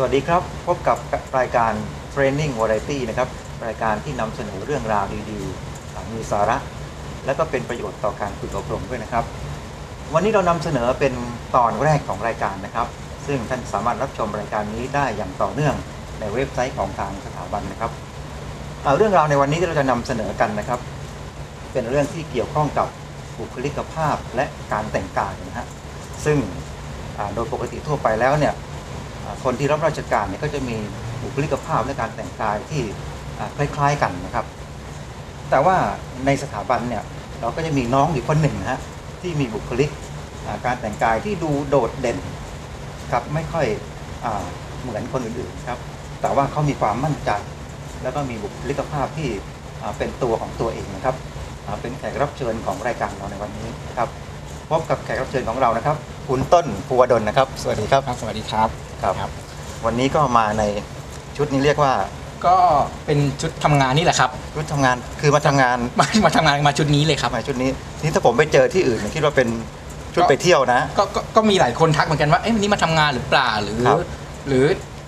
สวัสดีครับ พบกับรายการ Training Variety นะครับ รายการที่นำเสนอเรื่องราวดีๆมีสาระ และก็เป็นประโยชน์ต่อการฝึกอบรมด้วยนะครับ วันนี้เรานำเสนอเป็นตอนแรกของรายการนะครับ ซึ่งท่านสามารถรับชมรายการนี้ได้อย่างต่อเนื่องในเว็บไซต์ของทางสถาบันนะครับอ่าเรื่องราวในวันนี้ที่เราจะนำเสนอกันนะครับ เป็นเรื่องที่เกี่ยวข้องกับบุคลิกภาพและการแต่งกายนะฮะซึ่งโดยปกติทั่วไปแล้วเนี่ย คนที่รับราชการเนี่ยก็จะมีบุคลิกภาพและการแต่งกายที่คล้ายๆกันนะครับ แต่ว่าในสถาบันเนี่ยเราก็จะมีน้องอยู่คนหนึ่งนะฮะที่มีบุคลิกการแต่งกายที่ดูโดดเด่นครับไม่ค่อยอเหมือนคนอื่นๆครับแต่ว่าเขามีความมั่นใจแล้วก็มีบุคลิกภาพที่เป็นตัวของตัวเองนะครับเป็นแขกรับเชิญของรายการเราในวันนี้นะครับพบกับแขกรับเชิญของเรานะครับ คุณต้นภูวดลนะครับ สวัสดีครับครับสวัสดีครับ ครับ วันนี้ก็มาในชุดนี้เรียกว่าก็เป็นชุดทำงานนี่แหละครับ ชุดทำงานคือมาทำงานมามาทำงานมาชุดนี้เลยครับ มาชุดนี้นี่ถ้าผมไปเจอที่อื่นเนี่ยคิดว่าเป็นชุดไปเที่ยวนะ ก็ก็ก็มีหลายคนทักเหมือนกันว่าเอ๊ะวันนี้มาทำงานหรือเปล่าหรือ ครับ หรือ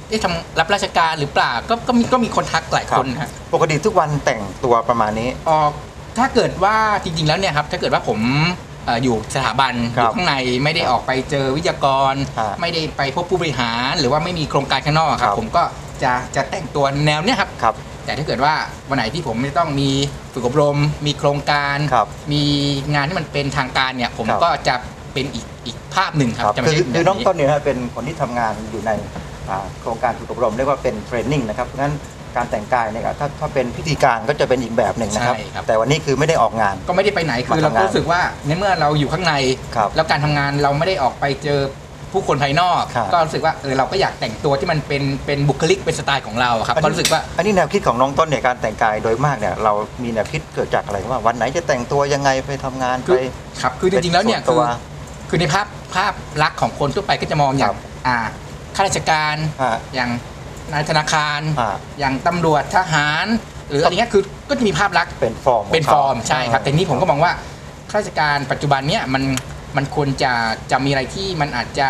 เอ๊ะทำรับราชการหรือเปล่าก็ก็มีก็มีคนทักหลายคนฮะ ปกติทุกวันแต่งตัวประมาณนี้ ออกถ้าเกิดว่าจริงๆแล้วเนี่ยครับถ้าเกิดว่าผม เอ่ออยู่สถาบันคอรับยู่ข้างในไม่ได้ออกไปเจอวิทยากรอ่าไม่ได้ไปพบผู้บริหาร หรือว่าไม่มีโครงการข้างนอกครัครับ บ ผมก็จะจะแต่งตัวแนวเนี้ยครับ ครับ แต่ถ้าเกิดว่าวันไหนที่ผมไม่ต้องมีฝึกอบรม มีโครงการ ครับมีงานที่มันเป็นทางการเนี่ย ผมครับ ก็จะเป็นอีกอีกภาพหนึ่งครับครับจะไม่คือใช่คือน้องแบบต้นเนี่ยนะเป็นคนที่ทำงานอยู่ในอ่าโครงการฝึกอบรมเรียกว่าเป็นเทรนนิ่งนะครับเพราะฉะนั้น การแต่งกายเนี่ยถ้าถ้าเป็นพิธีการก็จะเป็นอีกแบบหนึ่งนะครับ ใช่ครับ แต่วันนี้คือไม่ได้ออกงาน ก็ไม่ได้ไปไหนคือมาเราทำงาน ก็รู้สึกว่าในเมื่อเราอยู่ข้างใน ครับ แล้วการทำงานเราไม่ได้ออกไปเจอผู้คนภายนอก ครับ ก็รู้สึกว่าเออเราก็อยากแต่งตัวที่มันเป็นเป็นบุคลิกเป็นสไตล์ของเราครับก็รู้สึกว่า อันนี้แนวคิดของน้องต้นเนี่ยการแต่งกายโดยมากเนี่ยเรามีแนวคิดเกิดจากอะไรว่า วันไหนจะแต่งตัวยังไงไปทำงานคืไปอครับคือจริงๆแล้วเนี่ยป็ส่คืตัอคือในภาพภาพลักษณ์ของคนทั่วไปก็จะมองอย่าครังบอ่าข้าราชการ ฮะ อย่าง นายธนาคาร อ่า อย่างตำรวจทหาร หรืออะไรเงี้ยคือก็จะมีภาพลักษณ์ เป็นฟอร์มขงเป็นฟอร์มขาใช่ครับแต่นี่ผมก็มองว่าข้าราชการปัจจุบันเนี่ยมันมันควรจะจะมีอะไรที่มันอาจจะ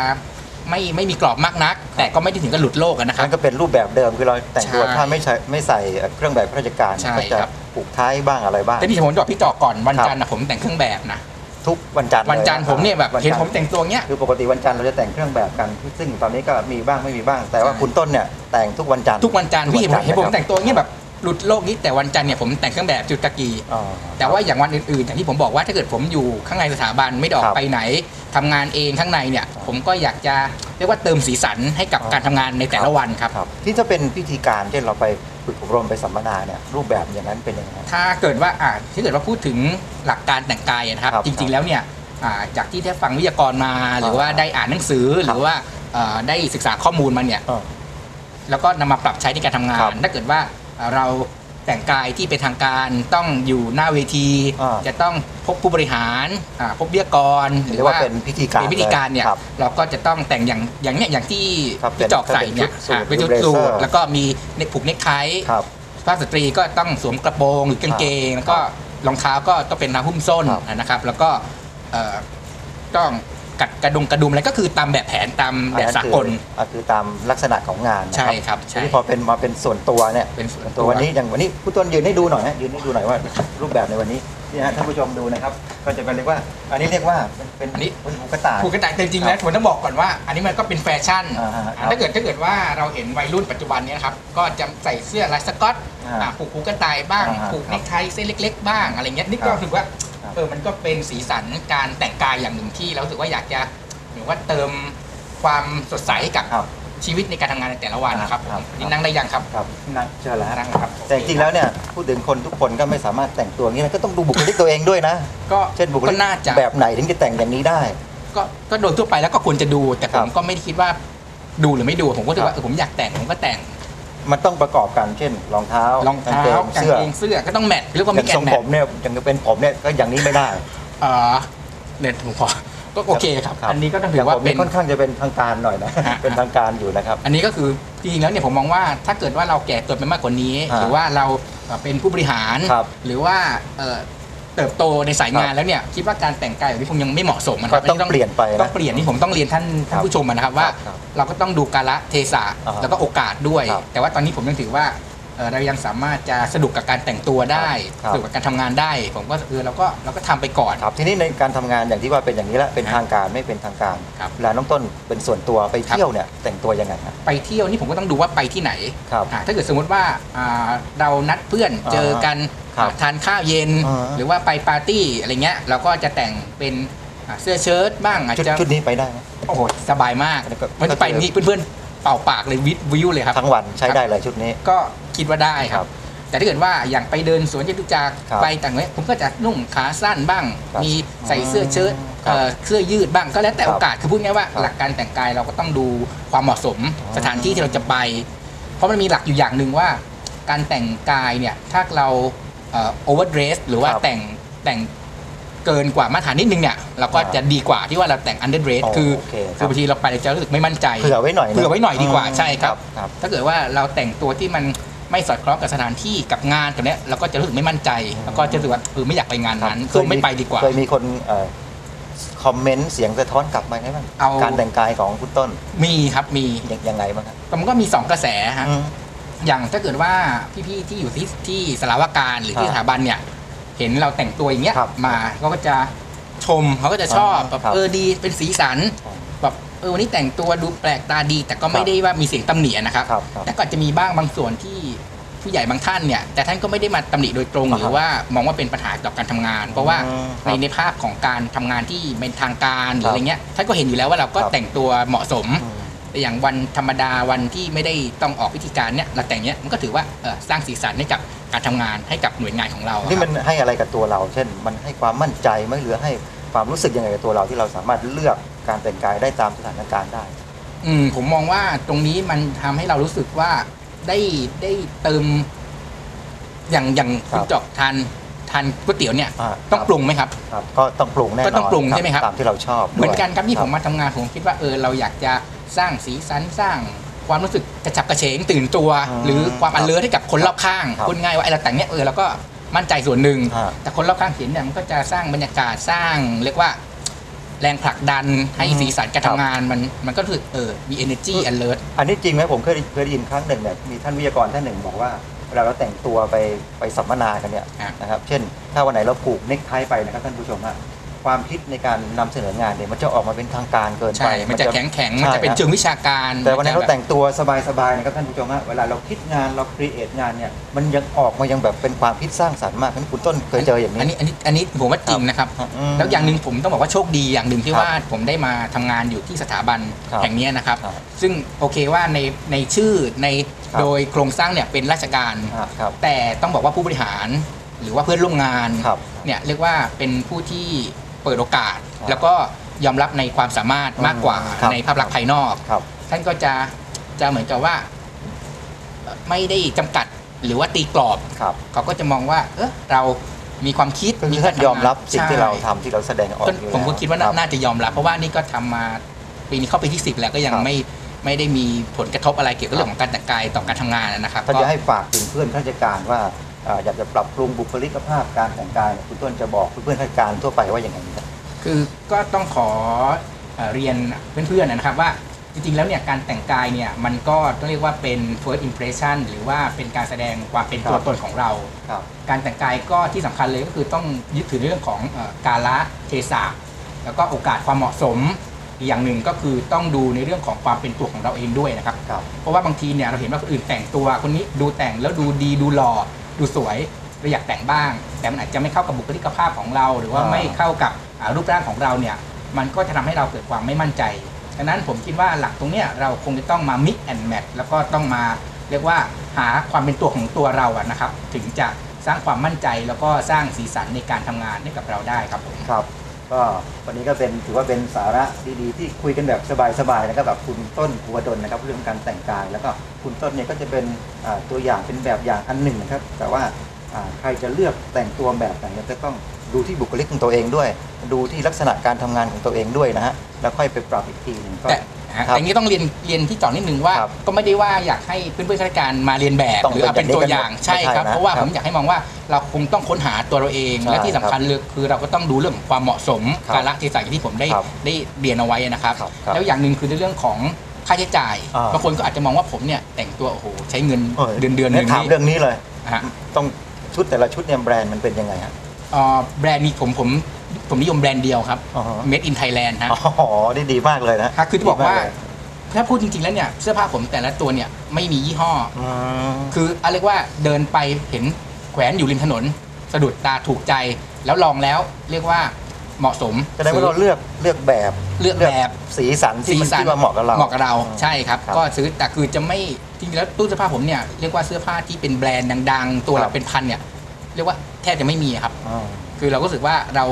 ไม่ไม่มีกรอบมากนัก แต่ก็ไม่ได้ถึงกับหลุดโลกอะนะครับ นั่นก็เป็นรูปแบบเดิมคือเราแต่งตัวใช่ถ้าไม่ใส่ไม่ใส่เครื่องแบบข้าราชการใช่ก็จะครับ ผูกท้ายบ้างอะไรบ้าง แต่นี่ผมจะบอกพี่จอกก่อนวันครับจันทร์นะผมแต่งเครื่องแบบนะ ทุกวันจันทร์วันจันทร์ลผมเนี่ยแบบวัเห็นจัทร์ผมแต่งตัวเงี้ยคือปกติวันจันทร์เราจะแต่งเครื่องแบบกัน ซึ่งตอนนี้ก็มีบ้างไม่มีบ้าง แต่ว่าใช่คุณต้นเนี่ยแต่งทุกวันจันทร์ทุกวันจันทร์พี่ทุกวันจันทร์เห็นผมนะครับแต่งตัวเงี้ยแบบ หลุดโลกนี้แต่วันจันทร์เนี่ยผมแต่งเครื่องแบบจุดกากีอ๋อ แต่ว่าอย่างวันอื่นๆอย่างที่ผมบอกว่าถ้าเกิดผมอยู่ข้างในสถาบันไม่ได้ออครักบไปไหนทำงานเองข้างในเนี่ย ผมก็อยากจะเรียกว่าเติมสีสันให้กับอ๋อ การทำงานในแต่ละวันครับ ครับที่ถ้าเป็นพิธีการเช่นเราไปฝึกอบรมไปสัมมนาเนี่ยรูปแบบอย่างนั้นเป็นยังไง ถ้าเกิดว่าอ่าถ้าเกิดว่าพูดถึงหลักการแต่งกายนะครับ ครับจริง ๆ แล้วเนี่ยอ่าจากที่ได้ฟังวิทยากรมา หรือว่าได้อ่านหนังสือหรือว่าเอ่อได้ศึกษาข้อมูลมาเนี่ยเออแล้วก็นำมาปรับใช้ในการทำงาครันบถ้าเกิดว่า เอ่อเราแต่งกายที่เป็นทางการต้องอยู่หน้าเวที อ่าจะต้องพบผู้บริหารอ่าพบวิทยากรหหรืรืออว่าว่าเป็นพิธีการเป็นพิธีการเนี่ยครับเราก็จะต้องแต่งอย่างอย่างเนี้ยอย่างที่ครับพี่จอกใส่เนี่ยเป็นชุดสูทอ่าเป็นชุดหรือสูท blazer แล้วก็มีเนกผูกเนคไท ครับภาพสตรีก็ต้องสวมกระโปรงหรือกางเกง แล้วก็รองเท้าก็ต้องเป็นรองเท้าหุ้มส้นครับนะครับ แล้วก็เอ่อต้อง กัดกระดุมกระดุมอะไรก็คือตามแบบแผนตามแบบสากลอันนั้นคืออะคือตามลักษณะของงานนะใช่ครับใช่ทีนี้พอเป็นมาเป็นส่วนตัวเนี่ยเป็นส่วนตัว วันนี้อย่างวันนี้ผู้ต้นยืนให้ดูหน่อยฮะยืนให้ดูหน่อยว่ารูปแบบในวันนี้ นี่ฮะท่านผู้ชมดูนะครับ ก็จะเป็นเรียกว่า อันนี้เรียกว่าเป็นอันนี้ เป็นหูกระต่าย ผูกกระต่ายแต่จริงๆแล้วผมต้องบอกก่อนว่า อันนี้มันก็เป็นแฟชั่นอ่าฮะครับถ้าเกิดถ้าเกิดว่าเราเห็นวัยรุ่นปัจจุบันเนี้นะครับก็จะใส่เสื้อลายสก๊อตอ่าอ่าผูกหูกระต่ายบ้างอ่าฮะผูกครับเนคไทเส้นเล็ก ๆ บ้างอะไรเงี้ยนี่ก็ครับถือว่าครับ เออมันก็เป็นสีสันการแต่งกายอย่างหนึ่งที่เรารู้สึกว่าอยากจะหรือว่าเติมความสดใสให้กับครับ ชีวิตในการทำงานในแต่ละวันนะครับผมครับ นี่นั่งได้ยังครับครับนั่งเชิญแล้วฮะนั่งครับ แต่จริงๆแล้วเนี่ยพูดถึงคนทุกคนก็ไม่สามารถแต่งตัวอย่างนี้นะก็ต้องดูบุคลิกตัวเองด้วยนะ ก็เช่นบุคลิก็กน่าจะแบบไหนถึงจะแต่งอย่างนี้ได้ ก็ก็โดยทั่วไปแล้วก็ควรจะดู แต่ผครัมบก็ไม่ได้คิดว่าดูหรือไม่ดูผมก็ถือว่าครับ เออผมอยากแต่งผมก็แต่งมันต้องประกอบกันเช่นรองเท้ารองเท้ากงกางเสื้อเกงเสื้อก็ต้องแมทหรือว่าอมีย่างแกทรนงแมผทมเนี่ยอย่างเป็นผมเนี่ยก็อย่างนี้ไม่ได้ เออเนี่ยผมขอ ก็โอเคครับครับ อันนี้ก็ต้องถือว่าผมเป็นี่นค่อนข้างจะเป็นทางการหน่อยนะฮะเป็นทางการอยู่นะครับ อันนี้ก็คือจริงๆแล้วเนี่ยผมมองว่าถ้าเกิดว่าเราแก่ตัวไปมากกว่านี้ฮะหรือว่าเราเอ่อเป็นผู้บริหารครับหรือว่าเอ่อเติบโตในสายงานแล้วเนี่ยคิดว่าการแต่งกายแบบนี้คงยังไม่เหมาะสมนะคก็รับต้องเปลี่ยนไปต้อนะงเปลี่ยนนี่ผมต้องเรียนท่านท่านผู้ชมนะครับว่าครับเราก็ต้องดูกาละเทศะอ่าฮะแล้วก็โอกาสด้วยครับแต่ว่าตอนนี้ผมยังถือว่า เอ่อเรายังสามารถจะสนุกกับการแต่งตัวได้ครับสนุกกับการทำงานได้ ผมก็เออเราก็เราก็ทำไปก่อน ครับทีนี้ในการทำงานอย่างที่ว่าเป็นอย่างนี้แล้วเป็นครับทางการไม่เป็นทางการครับเวลาน้องต้นเป็นส่วนตัวไปครับเที่ยวเนี่ยแต่งตัวยังไงฮะ ไปเที่ยวนี่ผมก็ต้องดูว่าไปที่ไหนครับอ่าถ้าเกิดสมมติว่าอ่าเรานัดเพื่อนอ่าเจอกันครับอ่าทานข้าวเย็น อ่า หรือว่าไปปาร์ตี้อะไรเงี้ยเราก็จะแต่งเป็นอ่าเสื้อเชิ้ตบ้างอาจชุดจะชุดนี้ไปได้ไหม โอ้โหสบายมากอันนี้ก็วันที่ไปก็คือนี่เพื่อนๆเป่าปากเลยวิดวิวเลยครับ ทั้งวันใช้ได้เลยชุดนี้ ก็ คิดว่าได้คครัรับบแต่ถ้าเกิดว่าอย่างไปเดินสวนจตุจักรครับไปต่างเนี้ยผมก็จะนุ่งขาสั้นบ้าง ครับมีใส่เสื้อเชิ้ตครับเอ่อเสื้อยืดบ้างก็แล้วแต่ครับโอกาสคือพูดง่ายๆว่า ครับหลักการแต่งกายเราก็ต้องดูความเหมาะสมอ๋อสถานที่ที่เราจะไป เพราะมันมีหลักอยู่อย่างหนึ่งว่า การแต่งกายเนี่ยถ้าเราโอเวอร์เดรสหรือว่าครับแต่งแต่งเกินกว่ามาตรฐานนิดนึงเนี่ยเราก็อ่าจะดีกว่าที่ว่าเราแต่งอันเดอร์เดรสอ๋อคือโอเคครับ คือบางทีเราไปเราจะรู้สึกไม่มั่นใจ เผื่อไว้หน่อยนะเผื่อไว้หน่อยดีกว่าใช่ครับ ครับ ถ้าเกิดว่าเราแต่งตัวที่มัน ไม่สอดคล้องกับสถานที่กับงานกับเนี้ยเราก็จะรู้สึกไม่มั่นใจ แล้วก็จะรู้สึกว่าเออไม่อยากไปงานนั้นครับคือไม่ไปดีกว่า เคยมีคนเอ่อคอมเมนต์เสียงสะท้อนกลับมาไงบ้างเอา การแต่งกายของคุณต้นมีครับมียังยังไงบ้างครับแต่มันก็มี2กระแสฮะ อืม อย่างถ้าเกิดว่าพี่ๆที่อยู่ที่ที่สารวการหรือที่ครับสถาบันเนี่ย เห็นเราแต่งตัวอย่างเงี้ยครับมาเขาก็จะชมเขาก็จะชอบอ่าแบบครับเออดีเป็นสีสัน อ๋อแบบ เออวันนี้แต่งตัวดูแปลกตาดี แต่ก็ไม่ครับได้ว่ามีเสียงตำหนินะครับครับครับแต่ก็อาจจะมีบ้างบางส่วนที่ผู้ใหญ่บางท่านเนี่ยแต่ท่านก็ไม่ได้มาตำหนิโดยตรงอ่าหรือว่ามองว่าเป็นปัญหาต่อการทำงาน เพราะว่าอืมคในรับในภาพของการทำงานที่เป็นทางการหรืครัอบอะไรเงี้ยท่านก็เห็นอยู่แล้วว่าเราก็ครับแต่งตัวเหมาะสมอืมแต่อย่างวันธรรมดาวันที่ไม่ได้ต้องออกพิธีการเนี่ยเราแต่งเนี้ยมันก็ถือว่าเอ่อสร้างสีสันให้กับการทำงานให้กับหน่วยงานของเรานี่คมัรับนให้อะไรกับตัวเรา เช่น มันให้ความมั่นใจไหมหรือให้ความรู้สึกยังไงกับตัวเราที่เราสามารถเลือก การแต่งกายได้ตามสถานการณ์ได้ อืมผมมองว่าตรงนี้มันทำให้เรารู้สึกว่าได้ได้เติม อย่างอย่างครับคุณจอกทานทานก๋วยเตี๋ยวเนี่ย อ่าต้องครับปรุงไหมครับ ครับก็ต้องปรุงแน่นอนก็ต้องปรุงใช่ไหมครับ ตามที่เราชอบเหมือนกันครับที่ด้วยผมมาทำงานผมคิดว่าเออเราอยากจะสร้างสีสันสร้าง ความรู้สึกกระฉับกระเฉงตื่นตัวอืมหรือความครัอับนเลิศให้กับคนรอบข้างครับพูดง่ายว่าไอ้เราแต่งเนี้ยเออเราก็มั่นใจส่วนหนึ่ง อ่า แต่คนรอบข้างเห็นเนี่ยมันก็จะสร้างบรรยากาศสร้างเรียกว่า แรงผลักดันให้อืมสีสันการครับทำงานมันมันก็รู้สึกเออมี energy alert อันนี้จริงไหมผมเคยได้เคยได้ยินครั้งหนึ่งเนี่ยมีท่านวิทยากรท่านหนึ่งบอกว่าเวลาเราแต่งตัวไปไปสัมมนากันเนี่ยครับนะครับ เช่น ถ้าวันไหนเราผูกเน็กไทไปนะครับท่านผู้ชมฮะ ความคิดในการนำเสนองานเนี่ยมันจะออกมาเป็นทางการเกินไป ใช่ มันจะแข็งแข็งๆมันจะเป็นใช่ฮเชิงวิชาการแต่วันนี้นมัเราจะแต่งตัวสบายๆนะครับท่านผู้ชมฮะเวลาเราคิดงานเราครีเอทงานเนี่ยมันยังออกมายังแบบเป็นความคิดสร้างสรรค์มากท่านคุณต้นเคยเจออย่างนี้ อันนี้อันนี้อันนี้ผมว่าจริงนะครับมแล้วอย่างหนึ่งผมต้องบอกว่าโชคดีอย่างหนึ่งที่ครับว่าผมได้มาทำงานอยู่ที่สถาบันครับแห่งเนี้ยนะครับ ครับซึ่งโอเคว่าในในชื่อในครับ โดยโครงสร้างเนี่ยเป็นราชการ อ่าครับ แต่ต้องบอกว่าผู้บริหารหรือว่าเพื่อนร่วมงานครับเนี่ยเรียกว่าเป็นผู้ที่ เปิดโอกาสครับแล้วก็ยอมรับในความสามารถมากกว่าครับในภาพลักษณ์ภายนอกครับท่านก็จะจะเหมือนกับว่าเอ่อไม่ได้จำกัดหรือว่าตีกรอบครับเขาก็จะมองว่า เออเรามีความคิดก็คือมีท่านยอมรับสิ่งที่เราใช่ทำที่เราแสดงออกก็อยู่ผมก็แล้วคิดว่ารับน่าจะยอมรับเพราะว่านี่ก็ทำมาปีนี้เข้าปีที่สิบแล้วก็ยังครับไม่ไม่ได้มีผลกระทบอะไรเกี่ยวกับเรื่องของการแต่งกายต่อการทำงานนะครับถ้าก็จะให้ฝากถึงเพื่อนข้าราชการว่า อ่าอยากจะปรับปรุงบุคลิกภาพการแต่งกายเนี่ยคุณต้นจะบอกเพื่อนข้าราชการทั่วไปว่าอย่างไรครับคือก็ต้องขอเอ่อเรียนเพื่อนๆนะครับว่าจริงๆ แล้วเนี่ยการแต่งกายเนี่ยมันก็ต้องเรียกว่าเป็น first impression หรือว่าเป็นการแสดงความเป็นตัวครับตนของเราครับการแต่งกายก็ที่สำคัญเลยก็คือต้องยึดถือในเรื่องของเอ่อกาละเทศะแล้วก็โอกาสความเหมาะสมอีกอย่างหนึ่งก็คือต้องดูในเรื่องของความเป็นตัวของเราเองด้วยนะครับครับ เพราะว่าบางทีเนี่ยเราเห็นว่าคนอื่นแต่งตัวคนนี้ดูแต่งแล้วดูดีดูหล่อ ดูสวยเราอยากแต่งบ้าง แต่มันอาจจะไม่เข้ากับบุคลิกภาพของเรา หรือว่าอ่าไม่เข้ากับอ่ารูปร่างของเราเนี่ยมันก็จะทำให้เราเกิดความไม่มั่นใจดังนั้นผมคิดว่าหลักตรงเนี้ยเราคงจะต้องมา mix and match แล้วก็ต้องมาเรียกว่าหาความเป็นตัวของตัวเราอะนะครับ ถึงจะสร้างความมั่นใจแล้วก็สร้างสีสันในการทำงานให้กับเราได้ครับผมครับ ก็วันนี้ก็เป็นถือว่าเป็นสาระดีๆ ที่คุยกันแบบสบายๆนะครับแบบคุณต้นภูวดลนะครับเรื่องการแต่งกาย แล้วก็คุณต้นเนี่ยก็จะเป็นตัวอย่างเป็นแบบอย่างอันหนึ่งนะครับ แต่ว่าใครจะเลือกแต่งตัวแบบไหนก็ต้องดูที่บุคลิกของตัวเองด้วย ดูที่ลักษณะการทำงานของตัวเองด้วยนะฮะแล้วค่อยไปปรับอีกทีหนึ่งก็ แต่ฮะครับแต่อย่างนี้ต้องเรียนเรียนที่ต่อนิดนึงว่า ครับก็ไม่ได้ว่าอยากให้เพื่อนๆข้าราชการมาเรียนแบบต้องหรือเอาเป็นตัวอย่างเป็นอย่างนี้กันหมดใช่ครับไม่ใช่นะเพราะว่าครับผมอยากให้มองว่าเราคงต้องค้นหาตัวเราเอง ใช่และที่สำคัญเลยคือเราก็ต้องดูเรื่องของความเหมาะสมครับกาลเทศะอย่างที่ผมได้ครับได้เรียนเอาไว้นะครับ ครับครับแล้วอย่างหนึ่งคือในเรื่องของค่าใช้จ่ายอ่า บางคนก็อาจจะมองว่าผมเนี่ยแต่งตัวโอ้โหใช้เงินเออเดือนเดือนๆหงั้นึ่นงถามเรื่องนี้เลยฮะ ต้องชุดแต่ละชุดเนี่ยแบรนด์มันเป็นยังไงฮะ เอ่อแบรนด์นี้ผมผม ผมนิยมแบรนด์เดียวครับ อ๋อ Made in Thailand ฮะ อ๋อนี่ดีมากเลยนะครับคือจะบอกว่า ดีมเลยถ้าพูดจริงๆแล้วเนี่ยเสื้อผ้าผมแต่ละตัวเนี่ยไม่มียี่ห้อ อืม คืออะไรยกว่าเดินไปเห็นแขวนอยู่ริมถนน สะดุดตาถูกใจ แล้วลองแล้วเรียกว่าเหมาะสม แสดงว่าเราเลือกเลือกแบบเลือกแบบ สีสันที่มันที่ว่าเหมาะกับเรา เหมาะกับเราใช่ครับ ครับก็ซื้อแต่คือจะไม่จริงๆแล้วตู้เสื้อผ้าผมเนี่ยเรียกว่าเสื้อผ้าที่เป็นแบรนด์ดัง ๆ ตัวครัละบ เป็นพันเนี่ยเรียกว่าแทบจะไม่มีครับ อ่า คือเราก็รู้สึกว่าเรา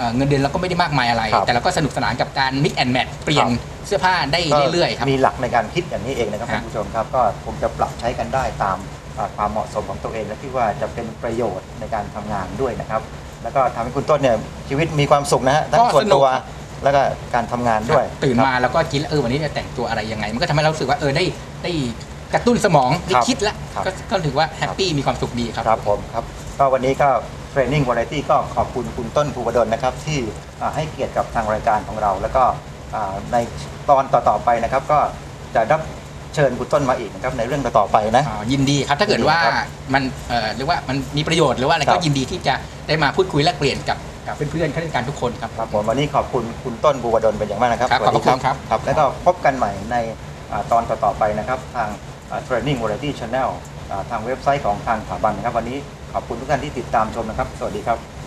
เอ่อเงินเดือนเราก็ไม่ได้มากมายอะไร ครับแต่เราก็สนุกสนานกับการ mix and match เปลี่ยนครับ เสื้อผ้าได้เรื่อยๆครับ มีหลักในการคิดอย่างนี้เองนะครับฮะคุณผู้ชมครับ ก็คงจะปรับใช้กันได้ตามอ่าความเหมาะสมของตัวเอง และที่ว่าจะเป็นประโยชน์ในการทำงานด้วยนะครับ แล้วก็ทำให้คุณต้นเนี่ยชีวิตมีความสุขนะฮะทั้งก็ส่วนสนุกตัวแล้วก็การทำงานด้วยตื่นครับมาแล้วก็คิดแล้วเออวันนี้จะแต่งตัวอะไรยังไง มันก็ทำให้เรารู้สึกว่าเออได้ได้กระตุ้นสมองได้ครับคิดแล้วครับก็ก็ถือว่าแฮปปี้มีความสุขดีครับ ครับผมครับก็วันนี้ก็ เทรนนิ่งวาไรตี้ก็ขอบคุณคุณต้นภูวดลนะครับ ที่อ่าให้เกียรติกับทางรายการของเรา แล้วก็อ่าในตอนต่อๆไปนะครับ ก็จะรับเชิญคุณต้นมาอีกนะครับในเรื่องต่อๆไปนะอ๋อยินดีครับถ้าเกิดว่าครับมันเอ่อเรียกว่ามันมีประโยชน์หรือว่าอะไรครัก็บยินดีที่จะได้มาพูดคุยแลกเปลี่ยนกับกับเพื่อนๆข้าราชการทุกคนครับครับผมวันนี้ขอบคุณคุณต้นบูวดลเป็นอย่างมากนะครับครับสวัสดีขอบคุณครับครับ แล้วก็พบกันใหม่ในอ่าตอนต่อๆไปนะครับ ทางอ่า Training Variety Channel อ่าทางเว็บไซต์ของทางสถาบันนะครับวันนี้ ขอบคุณทุกท่านที่ติดตามชมนะครับ สวัสดีครับ